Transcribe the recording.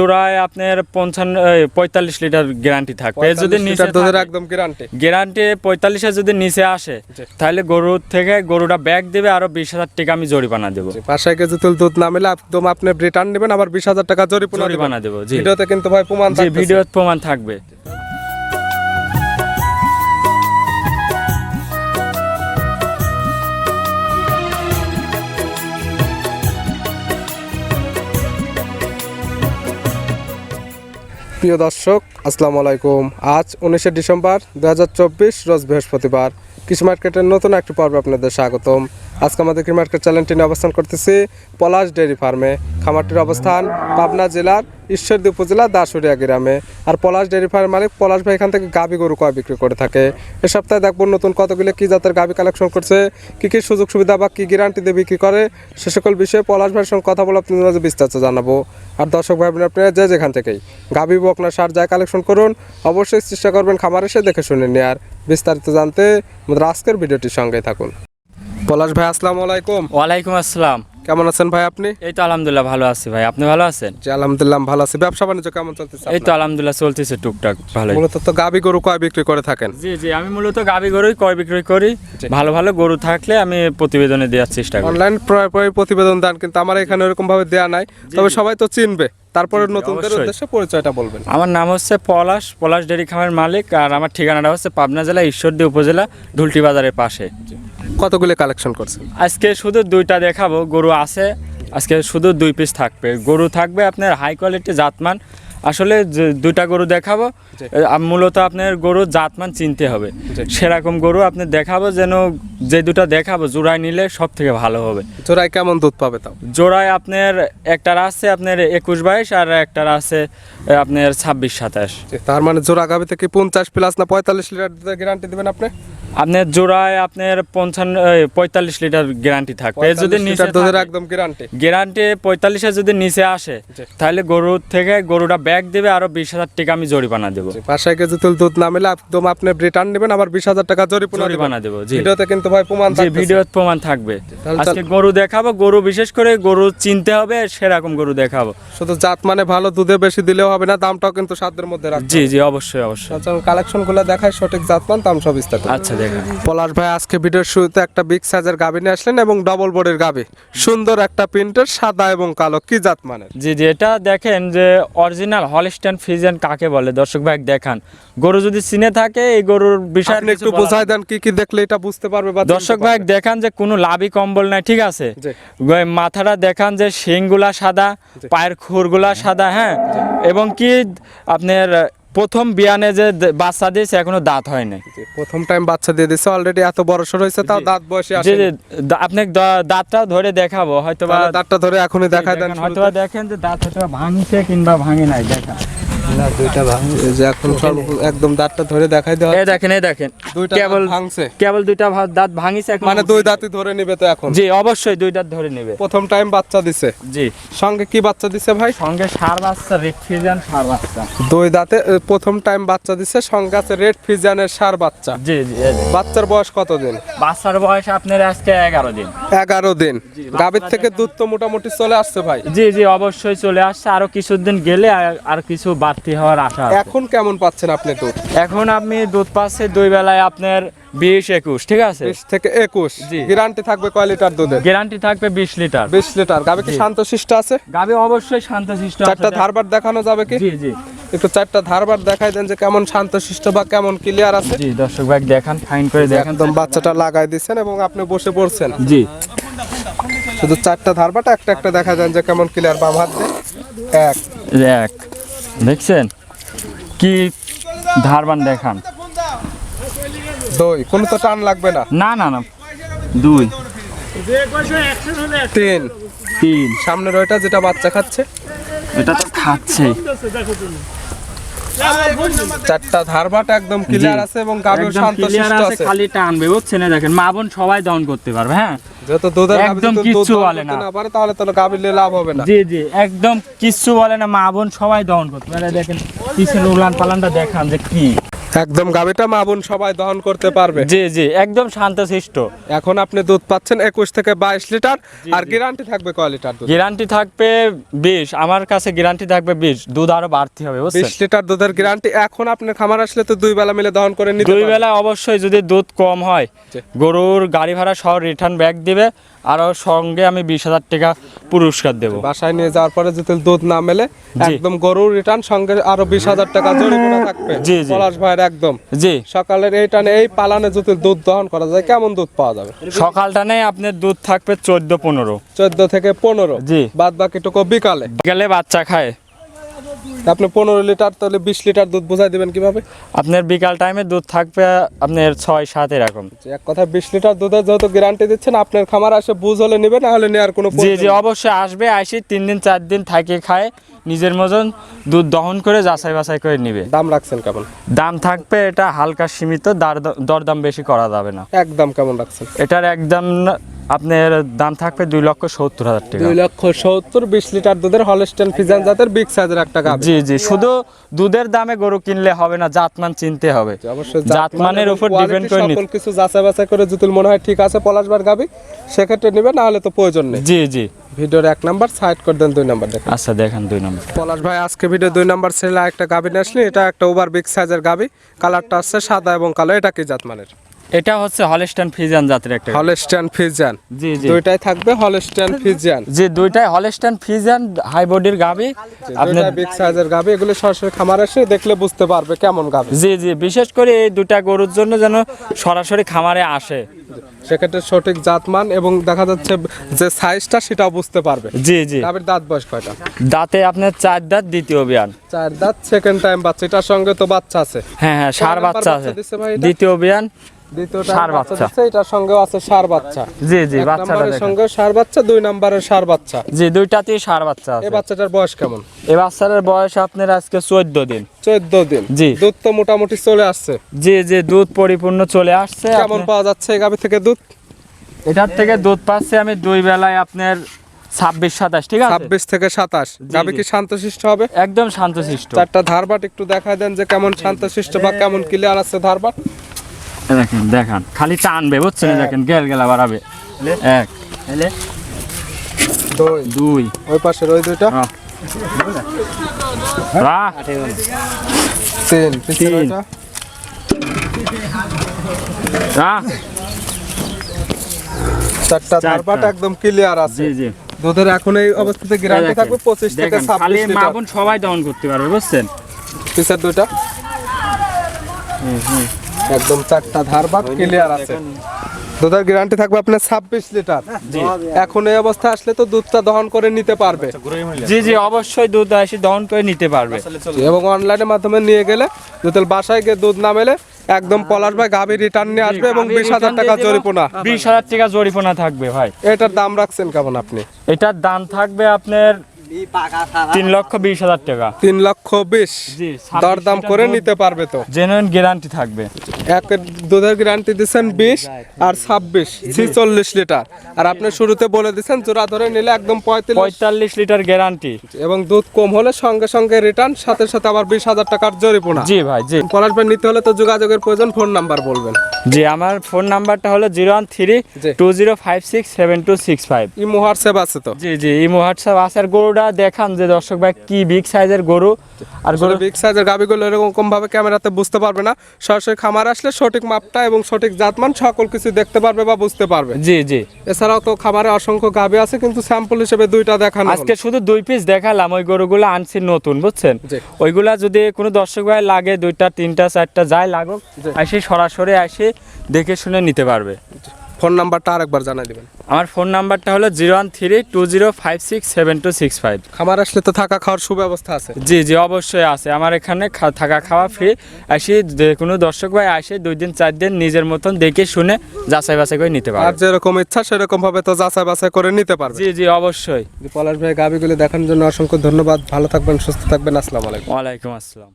জোড়ায় আপনার পঞ্চান্ন পঁয়তাল্লিশ লিটার গ্যারান্টি থাকবে। যদি নিচে একদম গ্যারান্টি গ্যারান্টি পঁয়তাল্লিশে যদি নিচে আসে তাহলে গরুর থেকে গরুটা ব্যাগ দেবে আরও বিশ হাজার টাকা আমি জরিমানা দেবো। পাঁচশো কেজি তুল দুধ না মিলে একদম আপনি রিটার্ন নেবেন আবার বিশ হাজার টাকা জরিমানা দেবো জি। ভিডিওতে কিন্তু ভাই প্রমাণ জি থাকতেছে। ভিডিও প্রমাণ থাকবে। প্রিয় দর্শক, আসসালামু আলাইকুম। আজ উনিশে ডিসেম্বর দু হাজার চব্বিশ, রোজ বৃহস্পতিবার। কৃষি মার্কেটের নতুন একটি পর্ব আপনাদের স্বাগতম। আজকে আমাদের কৃষি মার্কেট চ্যানেলটি নিয়ে অবস্থান করতেছি পলাশ ডেয়ারি ফার্মে। খামারটির অবস্থান পাবনা জেলার ঈশ্বরদী উপজেলা দাসুরিয়া গ্রামে। আর পলাশ ডেয়ারি ফার্মের মালিক পলাশ ভাই এখান থেকে গাভী গরু কয় বিক্রি করে থাকে। এ সপ্তাহে দেখব নতুন কতগুলো কি জাতের গাভী কালেকশন করছে, কি কি সুযোগ সুবিধা বা কি গ্যারান্টি দিয়ে বিক্রি করে, সে সকল বিষয়ে পলাশ ভাইয়ের সঙ্গে কথা বলে আপনাদের মাঝে বিস্তারিত জানাব। আর দর্শক ভাই আপনারা যে যেখান থেকেই গাভী বকনা সার যায় কালেকশন করুন। অবশ্যই চেষ্টা করবেন খামার এসে দেখে শুনে নেয়ার বিস্তারিত জানতে আমাদের আজকের ভিডিওটির সঙ্গে থাকুন। পলাশ ভাই, আসসালামু আলাইকুম। ওয়ালাইকুম আসসালাম। কেমন আছেন ভাই আপনি? এই তো আলহামদুলিল্লাহ ভালো আছি ভাই। আপনি ভালো আছেন? জি আলহামদুলিল্লাহ ভালো আছি। ব্যবসা বাণিজ্য কেমন চলতেছে এই তো আলহামদুলিল্লাহ চলতেছে টুকটাক ভালো মূলত তো গাভী গরু কয় বিক্রি করে থাকেন? জি জি আমি মূলত গাবি গরুই কয় বিক্রি করি। ভালো ভালো গরু থাকলে আমি প্রতিবেদনে দেওয়ার চেষ্টা করি। অনলাইন প্রায় প্রায় প্রতিবেদন দেন কিন্তু আমার এখানে এরকম ভাবে দেয়া নাই। তবে সবাই তো চিনবে। তারপরে নতুনদের উদ্দেশ্যে পরিচয়টা বলবেন। আমার নাম হচ্ছে পলাশ পলাশ ডেরি খামার মালিক আর আমার ঠিকানাটা হচ্ছে পাবনা জেলা ঈশ্বরদী উপজেলা ধুলটি বাজারের পাশে কতগুলো কালেকশন করছেন? আজকে শুধু দুইটা দেখাবো গরু আছে আজকে শুধু দুই পিস থাকবে। গরু থাকবে আপনার হাই কোয়ালিটি জাতমান। আসলে দুইটা গরু দেখাবো মূলত আপনার গরু জাতমান চিনতে হবে। সেরকম গরু আপনি দেখাবো যেন যে দুটা দেখাবো জোড়ায় নিলে সব থেকে ভালো হবে। জোড়ায় কেমন দুধ পাবে তাও? জোড়ায় আপনার একটার আছে আপনার একুশ বাইশ আর একটার আছে আপনার ছাব্বিশ সাতাশ। তার মানে জোড়া গাভি থেকে পঞ্চাশ প্লাস না পঁয়তাল্লিশ লিটার গ্যারান্টি দিবেন আপনি? আপনার জোড়ায় আপনার পঞ্চান্ন পঁয়তাল্লিশ লিটার গ্যারান্টি থাকবে। যদি নিচে একদম গ্যারান্টি গ্যারান্টি পঁয়তাল্লিশে যদি নিচে আসে তাহলে গরুর থেকে গরুটা ব্যাগ দেবে আরও বিশ হাজার টাকা আমি জরিমানা দেবো। পাঁচশো কেজি তুল দুধ না মিলে একদম আপনি রিটার্ন নেবেন আবার বিশ হাজার টাকা জরিমানা দেবো। ভিডিওতে কিন্তু ভাই প্রমাণ জি থাকতেছে। ভিডিও প্রমাণ থাকবে। আজকে গরু দেখাবো গরু বিশেষ করে গরু চিনতে হবে সেরকম গরু দেখাবো। শুধু জাত মানে ভালো দুধে বেশি দিলেও হবে না দামটাও কিন্তু সাধ্যের মধ্যে রাখতে জি জি অবশ্যই অবশ্যই। কালেকশনগুলো দেখায় সঠিক জাত মান দাম সব বিস্তারিত। আচ্ছা পলাশ ভাই আজকে ভিডিওর শুরুতে একটা বিগ সাইজের গাবি নিয়ে আসলেন এবং ডবল বোর্ডের গাবি। সুন্দর একটা প্রিন্টের সাদা এবং কালো কি জাত মানের? জি জি এটা দেখেন যে অরিজিনাল হলস্টাইন ফ্রিজিয়ান কাকে বলে? দর্শক ভাই দেখান। গরু যদি চিনে থাকে এই গরুর বিষয় একটু বোঝাই দেন কি কি দেখলে এটা বুঝতে পারবে বা দর্শক ভাই দেখান যে কোনো লাভই কম্বল নাই ঠিক আছে। মাথাটা দেখান যে শিংগুলা সাদা পায়ের খুরগুলা সাদা হ্যাঁ? এবং কি আপনার প্রথম বিয়ানে যে বাচ্চা দিয়েছে এখনও দাঁত হয় নাই। প্রথম টাইম বাচ্চা দিয়ে দিয়েছে অলরেডি এত বড় সর হয়েছে তাও দাঁত বয়সে আসে আপনি দাঁতটা ধরে দেখাবো হয়তো দাঁতটা ধরে এখনই দেখায় দেন হয়তো দেখেন যে দাঁত হয়তো ভাঙছে কিংবা ভাঙে নাই দেখা এই যে এখন সব একদম দাঁতটা ধরে দেখাই দেওয়া এই দেখেন এই দেখেন। দুইটা কেবল ভাঙছে। কেবল দুইটা দাঁত ভাঙিছে এখন মানে দুই দাঁতই ধরে নিবে তো এখন? জি অবশ্যই দুই দাঁত ধরে নেবে। প্রথম টাইম বাচ্চা দিছে? জি। সঙ্গে কি বাচ্চা দিছে ভাই? সঙ্গে সার বাচ্চা রেফ্রিজান সার বাচ্চা। দুই দাঁতে প্রথম টাইম বাচ্চা দিছে সঙ্গে আছে রেড ফিজানের সার বাচ্চা। জি জি বাচ্চার বয়স কতদিন? বাচ্চার বয়স আপনার আজকে এগারো দিন। এগারো দিন। গাভীর থেকে দুধ তো মোটামুটি চলে আসছে ভাই? জি জি অবশ্যই চলে আসছে। আরও কিছুদিন গেলে আর- আর কিছু বাড়তি হওয়ার আশা এখন কেমন পাচ্ছেন আপনি দুধ? এখন আপনি দুধ পাচ্ছে দুই বেলায় আপনার বিশ একুশ ঠিক আছে? বিশ থেকে একুশ। জি। গ্যারান্টি থাকবে কয় লিটার দুধের? গ্যারান্টি থাকবে বিশ লিটার। বিশ লিটার। গাভী কি শান্ত শিষ্ট আছে? গাবি অবশ্যই শান্তশিষ্ট আছে। চারটা ধারবার দেখানো যাবে কি? জি জি। একটু চারটা ধারবার দেখাই দেন যে কেমন শান্ত শিষ্ট বা কেমন ক্লিয়ার আছে। জি দর্শক ভাই দেখান ফাইন করে দেখান। একদম বাচ্চাটা লাগাই দিচ্ছেন এবং আপনি বসে পড়ছেন। জি। শুধু চারটা ধারবাটা একটা একটা দেখা দেন যে কেমন ক্লিয়ার বাম হাত এক। এক। দেখছেন? কি ধারবান দেখান। দুই কোনো তো টান লাগবে না। না না না। দুই। তিন। তিন। সামনের ওইটা যেটা বাচ্চা খাচ্ছে। এটা তো খাচ্ছে চারটা ধারবাটা একদম ক্লিয়ার আছে এবং শান্ত আছে খালি টানবে বুঝছেন? দেখেন মা বোন সবাই দহন করতে পারবে হ্যাঁ? যত দুধের একদম কিচ্ছু বলে না। পারে তাহলে তো গাভীর নিয়ে লাভ হবে না। জি জি একদম কিচ্ছু বলে না মা বোন সবাই দহন করতে পারে দেখেন পিছনে উলান পালানটা দেখান যে কি। একদম গাবিটা মা বোন সবাই দহন করতে পারবে। জি জি একদম শান্ত শান্তশিষ্ট। এখন আপনি দুধ পাচ্ছেন একুশ থেকে বাইশ লিটার আর গ্যারান্টি থাকবে কয় লিটার দুধ গ্যারান্টি থাকবে বিশ আমার কাছে গ্যারান্টি থাকবে বিশ দুধ আরও বাড়তি হবে বিশ লিটার দুধের গ্যারান্টি এখন আপনার খামার আসলে তো দুই বেলা মিলে দহন করে নিতে দুই বেলা অবশ্যই যদি দুধ কম হয় গরুর গাড়ি ভাড়া সহ রিটার্ন ব্যাক দিবে আরও সঙ্গে আমি বিশ হাজার টাকা পুরস্কার দেবো। বাসায় নিয়ে যাওয়ার পরে যদি দুধ না মেলে একদম গরুর রিটার্ন সঙ্গে আরও বিশ হাজার টাকা জরিমানা থাকবে। জি, জি। পলাশ ভাইয়ের একদম। জি। সকালের এই টানে এই পালানে যদি দুধ দহন করা যায় কেমন দুধ পাওয়া যাবে? সকালটানে আপনার দুধ থাকবে চোদ্দ পনেরো। চোদ্দ থেকে পনেরো। জি। বাদ বাকিটুকু বিকালে। বিকালে বাচ্চা খায়। আপনি পনেরো লিটার তাহলে বিশ লিটার দুধ বোঝাই দিবেন কীভাবে? আপনার বিকাল টাইমে দুধ থাকবে আপনার ছয় সাত এরকম। যে এক কথা বিশ লিটার দুধের যেহেতু গ্যারান্টি দিচ্ছেন আপনার খামার আসে বুঝ হলে নেবে না হলে নেওয়ার কোনো জি জি অবশ্যই আসবে আসি তিন দিন চার দিন থাকে খায় নিজের মতন দুধ দহন করে যাচাই বাছাই করে নিবে। দাম রাখছেন কেমন? দাম থাকবে এটা হালকা সীমিত দার- দরদাম বেশি করা যাবে না। একদম কেমন রাখছেন? এটার একদম আপনার দাম থাকবে দুই লক্ষ সত্তর হাজার টাকা। দুই লক্ষ সত্তর বিশ লিটার দুধের হলস্টেন ফিজান জাতের বিগ সাইজের একটা গাভি। জি জি শুধু দুধের দামে গরু কিনলে হবে না জাতমান চিনতে হবে। অবশ্যই জাতমানের উপর ডিপেন্ড করে সকল কিছু যাচাই বাছাই করে যদি মনে হয় ঠিক আছে পলাশবার গাবি সেক্ষেত্রে নেবে না হলে তো প্রয়োজন নেই। জি জি। ভিডিওর এক নাম্বার সাইড করে দেন দুই নাম্বার দেখেন। আচ্ছা দেখেন দুই নম্বর। পলাশ ভাই আজকে ভিডিও দুই নাম্বার ছেলে একটা গাবি নিয়ে আসলে এটা একটা ওভার বিগ সাইজের গাবি কালারটা আসছে সাদা এবং কালো এটা কি জাত মানের এটা হচ্ছে হলস্টাইন ফিজিয়ান জাতের একটা হলস্টেন ফিজিয়ান জি জি। দুইটাই থাকবে হলস্টেন ফিজিয়ান জি দুইটাই হলস্টাইন ফিজিয়ান হাই বডির গাবি আপনার দুইটা বিগ সাইজের গাবি। এগুলো সরাসরি খামার এসে দেখলে বুঝতে পারবে কেমন গাবি। জি জি বিশেষ করে এই দুটা গরুর জন্য যেন সরাসরি খামারে আসে। সেক্ষেত্রে সঠিক জাতমান এবং দেখা যাচ্ছে যে সাইজটা সেটাও বুঝতে পারবে। জি জি। গাবির দাঁত বয়স কয়টা? দাঁতে আপনার চার দাঁত দ্বিতীয় বিয়ান চার দাঁত সেকেন্ড টাইম বাচ্চা। এটার সঙ্গে তো বাচ্চা আছে। হ্যাঁ হ্যাঁ সার বাচ্চা আছে? দ্বিতীয় বিয়ান দ্বিতীয় ষাঁড় বাচ্চা বাচ্চা। এটার সঙ্গেও আছে সার বাচ্চা। জি জি বাচ্চাটা দেখেন। সঙ্গে সার বাচ্চা দুই নম্বরের সার বাচ্চা। জি দুইটাতেই সার বাচ্চা এই বাচ্চাটার বয়স কেমন? এই বাচ্চাটার বয়স আপনার আজকে চোদ্দ দিন। চোদ্দ দিন। জি। দুধ তো মোটামুটি চলে আসছে। জি জি দুধ পরিপূর্ণ চলে আসছে। কেমন পাওয়া যাচ্ছে এই গাভি থেকে দুধ? এটার থেকে দুধ পাচ্ছে আমি দুই বেলায় আপনার ছাব্বিশ সাতাশ ঠিক আছে? ছাব্বিশ থেকে সাতাশ। যাবে। কি শান্তশিষ্ট হবে? একদম শান্তশিষ্ট। চারটা ধারবাট একটু দেখা দেন যে কেমন শান্তশিষ্ট বা কেমন ক্লিয়ার আছে ধারবাট। দেখেন দেখান। খালি টানবে বুঝছেন? দেখেন গেল গেলা বাড়াবে। এক দুই দুই। ওই পাশের ওই দুইটা। তিন তিন। চারটা চারটা। একদম ক্লিয়ার আছে। জি জি। দুধের এখন এই অবস্থাতে গ্যারান্টি দেখেন, থাকবে পঁচিশ থেকে দেখেন, খালি ছাব্বিশ মা লিটার। বোন সবাই দহন করতে পারবে বুঝছেন? পিছের দুইটা। একদম চারটা ধারবাট ক্লিয়ার আছে। দুধের গ্যারান্টি থাকবে আপনার ছাব্বিশ লিটার। এখন এই অবস্থা আসলে তো দুধটা দহন করে নিতে পারবে। জি জি অবশ্যই দুধ এসে দহন করে নিতে পারবে। এবং অনলাইনের মাধ্যমে নিয়ে গেলে যদি বাসায় গিয়ে দুধ না মেলে একদম পলাশ ভাই গাভি রিটার্ন নিয়ে আসবে এবং বিশ হাজার টাকা জরিপনা বিশ হাজার টাকা জরিপনা থাকবে ভাই। এটার দাম রাখছেন কেমন আপনি? এটার দাম থাকবে আপনার তিন লক্ষ বিশ হাজার টাকা। তিন লক্ষ বিশ। জি দরদাম করে নিতে পারবে তো। জেনুইন গ্যারান্টি থাকবে। এক দুধের গ্যারান্টি দিচ্ছেন বিশ আর ছাব্বিশ ছিচল্লিশ লিটার। আর আপনি শুরুতে বলে দিচ্ছেন জোড়া ধরে নিলে একদম পঁয়ত্রিশ পঁয়তাল্লিশ লিটার গ্যারান্টি এবং দুধ কম হলে সঙ্গে সঙ্গে রিটার্ন সাথে সাথে আবার বিশ হাজার টাকার জরিপনা জি ভাই জি। পলাশ ভাই নিতে হলে তো যোগাযোগের প্রয়োজন ফোন নাম্বার বলবেন। জি আমার ফোন নাম্বারটা হলো zero one three two zero five six seven two six five. Imo WhatsApp আছে তো। জি জি এই হোয়াটসঅ্যাপ আসার গরুটা দেখান যে দর্শক ভাই কি বিগ সাইজের গরু। আর গরু বিগ সাইজের গাবিগুলো এরকম ভাবে ক্যামেরাতে বুঝতে পারবে না। সরাসরি খামার আসলে সঠিক মাপটা এবং সঠিক জাতমান সকল কিছু দেখতে পারবে বা বুঝতে পারবে। জি জি। এছাড়াও তো খামারে অসংখ্য গাবি আছে কিন্তু স্যাম্পল হিসেবে দুইটা দেখানো আজকে শুধু দুই পিস দেখালাম ওই গরুগুলো আনছি নতুন বুঝছেন? ওইগুলা যদি কোনো দর্শক ভাই লাগে দুইটা তিনটা চারটা যাই লাগুক। আসি সরাসরি আসি দেখে শুনে নিতে পারবে। ফোন নাম্বারটা আরেকবার জানাই দিবেন। আমার ফোন নাম্বারটা হলো zero one three two zero five six seven two six five. খামার আসলে তো থাকা খাওয়ার সুব্যবস্থা আছে। জি জি অবশ্যই আছে। আমার এখানে থাকা খাওয়া ফ্রি আসি যে কোনো দর্শক ভাই আসে দুই দিন চার দিন নিজের মতন দেখে শুনে যাচাই বাছাই করে নিতে পারে আর যেরকম ইচ্ছা সেরকম ভাবে তো যাচাই বাছাই করে নিতে পারবে। জি জি অবশ্যই। পলাশ ভাই গাবিগুলি দেখানোর জন্য অসংখ্য ধন্যবাদ। ভালো থাকবেন সুস্থ থাকবেন। আসসালামু আলাইকুম। ওয়ালাইকুম আসসালাম।